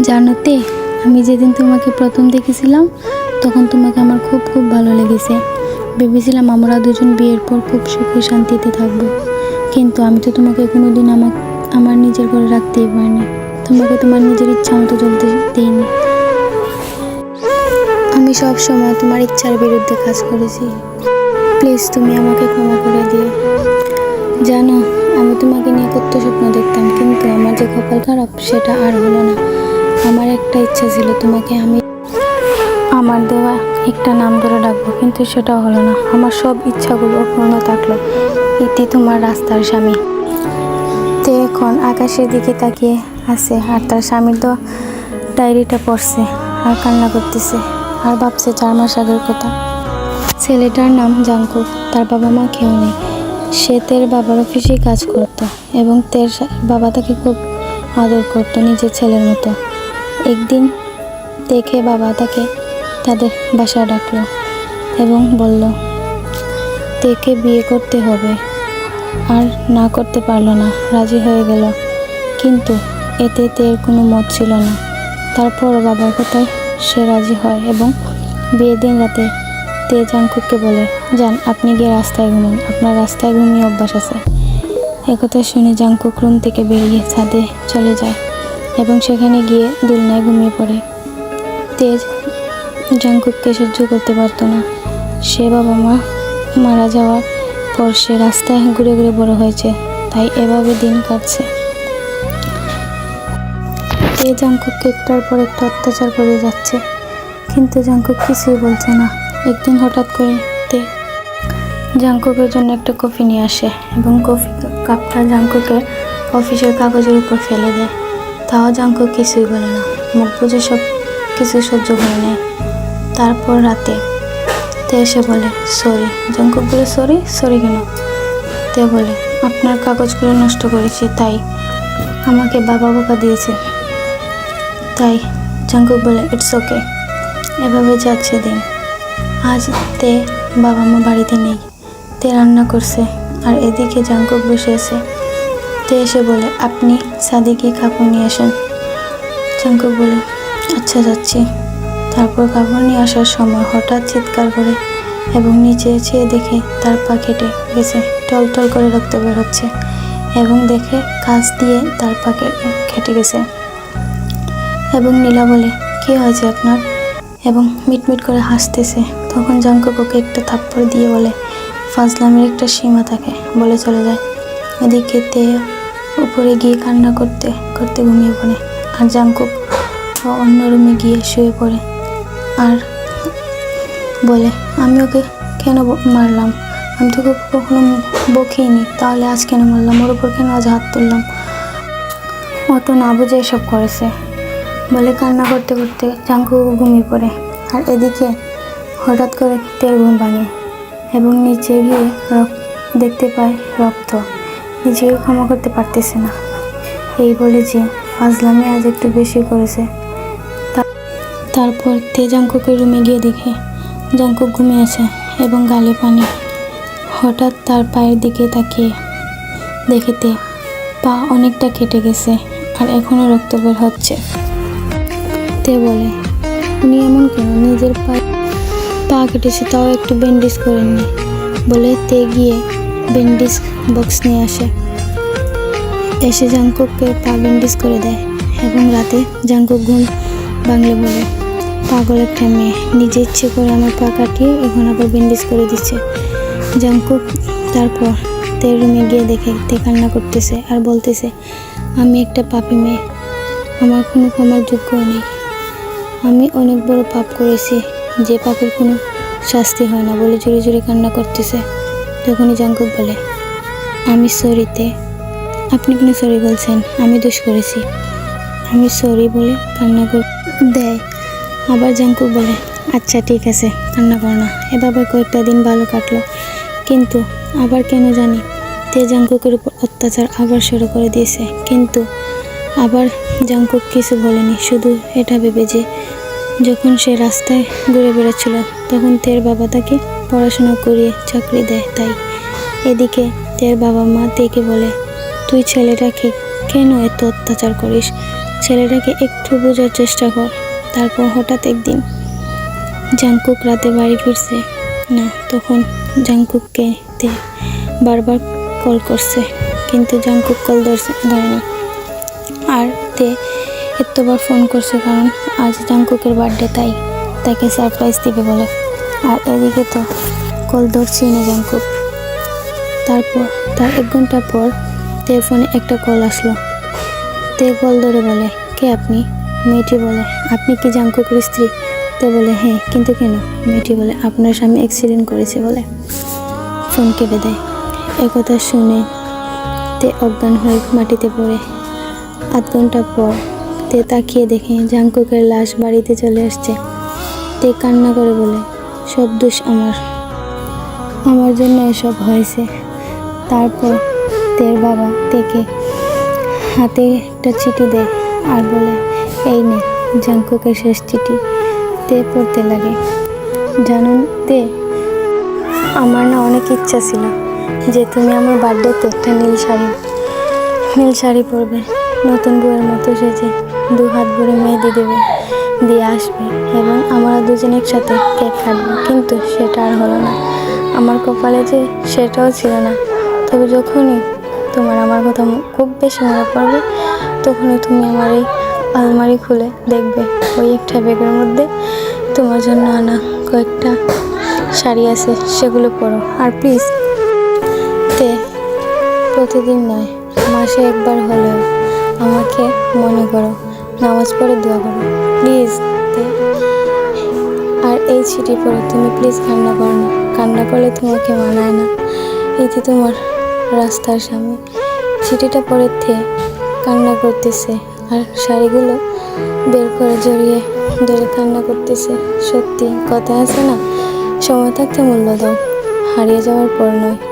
জানো তে আমি যেদিন তোমাকে প্রথম দেখেছিলাম, তখন তোমাকে আমার খুব খুব ভালো লেগেছে। ভেবেছিলাম আমরা দুজন বিয়ের পর খুব সুখে শান্তিতে থাকব। কিন্তু আমি তো তোমাকে কোনোদিন আমার আমার নিজের ঘরে রাখতেই পারিনি। তোমাকে তোমার নিজের ইচ্ছা মতো চলতে দিইনি। আমি সব সময় তোমার ইচ্ছার বিরুদ্ধে কাজ করেছি। প্লিজ তুমি আমাকে ক্ষমা করে দিও। জানো, আমি তোমাকে নিয়ে কত স্বপ্ন দেখতাম, কিন্তু আমার যে কপাল খারাপ, সেটা আর হলো না। আমার একটা ইচ্ছা ছিল তোমাকে আমি আমার দেওয়া একটা নাম ধরে ডাকবো, কিন্তু সেটা হলো না। আমার সব ইচ্ছাগুলো অপূর্ণ থাকল। ইতি তোমার রাস্তার স্বামী। তে এখন আকাশের দিকে তাকিয়ে আছে আর তার স্বামীর তো ডায়েরিটা পড়ছে আর কান্না করতেছে আর ভাবছে চার মাস আগের কথা। ছেলেটার নাম জাঙ্কুক, তার বাবা মা কেউ নেই। সে তের বাবার অফিসে কাজ করত এবং তের বাবা তাকে খুব আদর করতো নিজের ছেলের মতো। একদিন দেখে বাবা তাকে তাদের বাসায় ডাকলো এবং বলল, তেকে বিয়ে করতে হবে। আর না করতে পারল না, রাজি হয়ে গেল। কিন্তু এতে তের কোনো মত ছিল না। তারপর বাবার কথায় সে রাজি হয় এবং বিয়ের দিন রাতে তে জাঙ্কুককে বলে, যান, আপনি গিয়ে রাস্তায় ঘুমুন। আপনার রাস্তায় ঘুমিয়ে অভ্যাস আছে। একথা শুনে জাঙ্কুক রুম থেকে বেরিয়ে ছাদে চলে যায়। এবং সেখানে গিয়ে দুলনায় ঘুমিয়ে পড়ে। তেজ জাঙ্কুককে সহ্য করতে পারতো না। সে বাবা মা মারা যাওয়ার পর সে রাস্তায় ঘুরে ঘুরে বড় হয়েছে, তাই এভাবে দিন কাটছে। তে জাঙ্কুককে একটার পর একটা অত্যাচার করে যাচ্ছে, কিন্তু জাঙ্কুক কিছুই বলছে না। একদিন হঠাৎ করে তে জাঙ্কুকের জন্য একটা কফি নিয়ে আসে এবং কফি কাপটা জাঙ্কুকের অফিসের কাগজের উপর ফেলে দেয়। তাও জাঙ্কুক কিছুই বলে না। মুখ বুঝে সব কিছু সহ্য করে নেয়। তারপর রাতে তে এসে বলে, সরি। জাঙ্কুক বলে, সরি? সরি কেন? তে বলে, আপনার কাগজগুলো নষ্ট করেছি, তাই আমাকে বাবা বোকা দিয়েছে। তাই জাঙ্কুক বলে ইটস ওকে এভাবে যাচ্ছে দিন। আজ তে বাবা মা বাড়িতে নেই। তে রান্না করছে। আর এদিকে জাঙ্কুক বসে আছে। তে এসে বলে, আপনি সাদিকে কাপড় নিয়ে আসেন। জাঙ্কুক বলে আচ্ছা যাচ্ছি। তারপর কাপড় নিয়ে আসার সময় হঠাৎ চিৎকার করে এবং নিচে চেয়ে দেখে তার পা কেটে গেছে। টল টল করে রক্ত বের হচ্ছে এবং দেখে কাজ দিয়ে তার পা কেটে গেছে। এবং নীলা বলে, কি হয়েছে আপনার? এবং মিটমিট করে হাসতেছে। তখন জাঙ্কুক ওকে একটা থাপ্পড় দিয়ে বলে, ফাজলামের একটা সীমা থাকে। বলে চলে যায়। এদিকে তে উপরে গিয়ে কান্না করতে করতে ঘুমিয়ে পড়ে। আর জাঙ্কুক অন্য রুমে গিয়ে শুয়ে পড়ে। আর বলে, আমি ওকে কেন মারলাম? আমি তো কখনো বকিনি। তাহলে আজ কেন মারলাম? ওর উপর কেন আজ হাত তুললাম? ও তো না বুঝে এসব করেছে। বলে কান্না করতে করতে জাঙ্কু ঘুমিয়ে পড়ে। আর এদিকে হঠাৎ করে তেল ঘুম ভাঙে এবং নিচে গিয়ে রক- দেখতে পায় রক্ত। নিজেকে ক্ষমা করতে পারতেছে না। এই বলে যে ফাজলামি আজ একটু বেশি করেছে। তারপর তে জাঙ্কুকের রুমে গিয়ে দেখে জাঙ্কুক ঘুমিয়ে আছে এবং গালে পানি। হঠাৎ তার পায়ের দিকে তাকিয়ে দেখেতে পা অনেকটা কেটে গেছে আর এখনও রক্ত বের হচ্ছে। তে বলে, উনি এমন কেন? নিজের পা পা কেটেছে, তাও একটু ব্যান্ডেজ করেননি। বলে তে গিয়ে ব্যান্ডেজ বক্স নিয়ে আসে। এসে জাঙ্কুককে পা ব্যান্ডেজ করে দেয় এবং রাতে জাঙ্কুক ঘুম বাংলে বলে, পাগল একটা মেয়ে, নিজে ইচ্ছে করে আমার পা কাটিয়ে এখন আবার ব্যান্ডেজ করে দিচ্ছে। জাঙ্কুক তারপর তে রুমে গিয়ে দেখে, তে কান্না করতেছে আর বলতেছে, আমি একটা পাপি মেয়ে, আমার কোনো ক্ষমার যোগ্য নেই। আমি অনেক বড় পাপ করেছি, যে পাপের কোনো শাস্তি হয় না বলে জোরে জোরে কান্না করতেছে। তখনই জাঙ্কুক বলে, আমি সরিতে আপনি কেন সরি বলছেন, আমি দোষ করেছি। আমি সরি বলে কান্না কর দেয়। আবার জাঙ্কুক বলে আচ্ছা ঠিক আছে, কান্না করো না। এভাবে কয়েকটা দিন ভালো কাটলো। কিন্তু আবার কেন জানি, তে জাঙ্কুকের উপর অত্যাচার আবার শুরু করে দিয়েছে। কিন্তু আবার জাঙ্কুক কিছু বলেনি, শুধু এটা ভেবে যে, যখন সে রাস্তায় ঘুরে বেড়াচ্ছিল, তখন তের বাবা তাকে পড়াশোনা করিয়ে চাকরি দেয়, তাই এদিকে তের বাবা মা তেকে বলে, তুই ছেলেটাকে কেন এত অত্যাচার করিস? ছেলেটাকে একটু বোঝার চেষ্টা কর। তারপর হঠাৎ একদিন জাংকুক রাতে বাড়ি ফিরছে। না, তখন জাংকুককে বারবার কল করছে, কিন্তু জাংকুক কল ধরছে ধরে না আর তে এতবার ফোন করছে, কারণ আজ জাংকুকের বার্থডে, তাই তাকে সারপ্রাইজ দিবে বলে। আর এদিকে তো কল ধরছেই না জাংকুক তারপর, তার এক ঘণ্টা পর তে ফোনে একটা কল আসলো। তে কল ধরে বলে, কে আপনি? মেয়েটি বলে, আপনি কি জাংকুকের স্ত্রী? তে বলে হ্যাঁ কিন্তু কেন? মেয়েটি বলে, আপনার স্বামী অ্যাক্সিডেন্ট করেছে বলে। ফোন কেটে দেয়। একথা শুনে তে অজ্ঞান হয়ে মাটিতে পড়ে। আধ ঘণ্টা পর তে তাকিয়ে দেখে জাংকুকের লাশ বাড়িতে চলে আসছে। তে কান্না করে বলে সব দোষ আমার। আমার জন্য এসব হয়েছে। তারপর তের বাবা তেকে হাতে একটা চিঠি দেয় আর বলে, এই নে, জাংকুকের শেষ চিঠি। তে পড়তে লাগে। জানুন তে, আমার না অনেক ইচ্ছা ছিল যে তুমি আমার বার্থডেতে একটা নীল শাড়ি নীল শাড়ি পরবে। নতুন বউয়ের মতো সেজে দু হাত ভরে মেহেদি দেবে। দিয়ে আসবে এবং আমরা দুজন একসাথে কেক কাটবো। কিন্তু সেটা আর হলো না। আমার কপালে যে সেটাও ছিল না। তবে যখনই তোমার আমার কথা খুব বেশি মনে পড়বে, তখনই তুমি আমার এই আলমারি খুলে দেখবে। ওই একটা ব্যাগের মধ্যে তোমার জন্য আনা কয়েকটা শাড়ি আছে, সেগুলো পরো। আর প্লিজ তে প্রতিদিন নয়, মাসে একবার হলেও আমাকে মনে করো, নামাজ পড়ে দোয়া করো। প্লিজ আর এই চিঠি পড়ে তুমি প্লিজ কান্না করো না। কান্না করলে তোমাকে মানায় না। এই যে তোমার রাস্তার সামনে চিঠিটা পরে থে, কান্না করতেছে। আর শাড়িগুলো বের করে জড়িয়ে ধরে কান্না করতেছে। সত্যি, কথা আছে না? সময় থাকতে মূল্য দাও। হারিয়ে যাওয়ার পর নয়।